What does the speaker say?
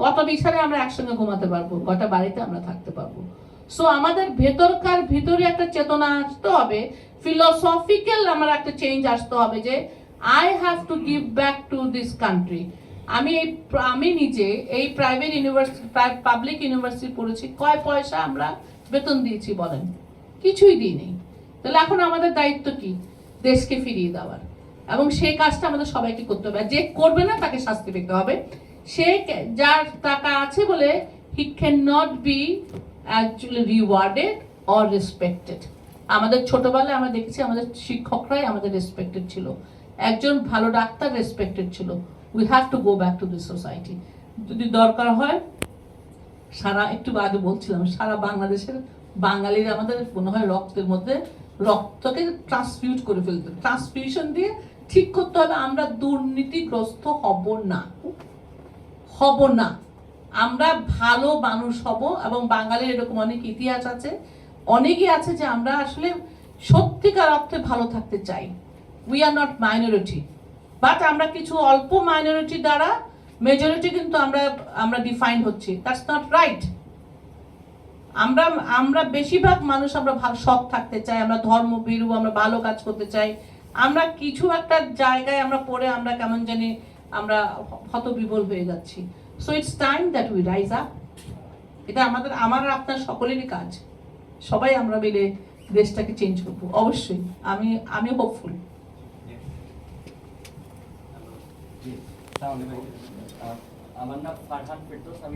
কত বিছানায় আমরা একসঙ্গে ঘুমাতে পারব কটা বাড়িতে আমরা থাকতে পারব। সো আমাদের ভেতরকার ভিতরে একটা চেতনা আসতে হবে ফিলোসফিক্যাল আমার একটা চেঞ্জ আসতে হবে যে I have to give back to this country আমি এই, আমি নিজে এই প্রাইভেট ইউনিভার্সিটি পাবলিক ইউনিভার্সিটি পড়েছি, কয় পয়সা আমরা বেতন দিয়েছি বলেন? কিছুই দিইনি তাহলে এখন আমাদের দায়িত্ব কি? দেশকে ফিরিয়ে দেওয়ার। এবং সেই কাজটা আমাদের সবাইকে করতে হবে। যে করবে না, তাকে শাস্তি পেতে হবে। সে যার টাকা আছে বলে he can not be actually rewarded or respected আমাদের ছোটবেলায় আমরা দেখেছি আমাদের শিক্ষকরাই আমাদের রেসপেক্টেড ছিল। একজন ভালো ডাক্তার রেসপেক্টেড ছিল। We have to go back to this society যদি দরকার হয়, সারা একটু আগে বলছিলাম, সারা বাংলাদেশের বাঙালিরা আমাদের মনে হয় রক্তের মধ্যে রক্তকে ট্রান্সফিউজ করে ফেলতে। ট্রান্সফিউশন দিয়ে ঠিক করতে হবে, আমরা দুর্নীতিগ্রস্ত হব না। হব না। আমরা ভালো মানুষ হব এবং বাঙালির এরকম অনেক ইতিহাস আছে, অনেকই আছে যে আমরা আসলে সত্যিকার অর্থে ভালো থাকতে চাই। We are not minority but আমরা কিছু অল্প মাইনরিটি দ্বারা মেজরিটি কিন্তু আমরা আমরা ডিফাইন হচ্ছি। দ্যাটস নট রাইট আমরা আমরা বেশিরভাগ মানুষ আমরা ভালো সৎ থাকতে চাই, আমরা ধর্ম আমরা ভালো কাজ করতে চাই। আমরা কিছু একটা জায়গায় আমরা পড়ে আমরা কেমন জানি আমরা হতবিবল হয়ে যাচ্ছি। So it's time that we rise up এটা আমাদের, আমার আপনার সকলেরই কাজ। সবাই আমরা মিলে দেশটাকে চেঞ্জ করব। অবশ্যই, আমি আমি হোপফুল আমার নাম ফারহান ফেরদোস। আমি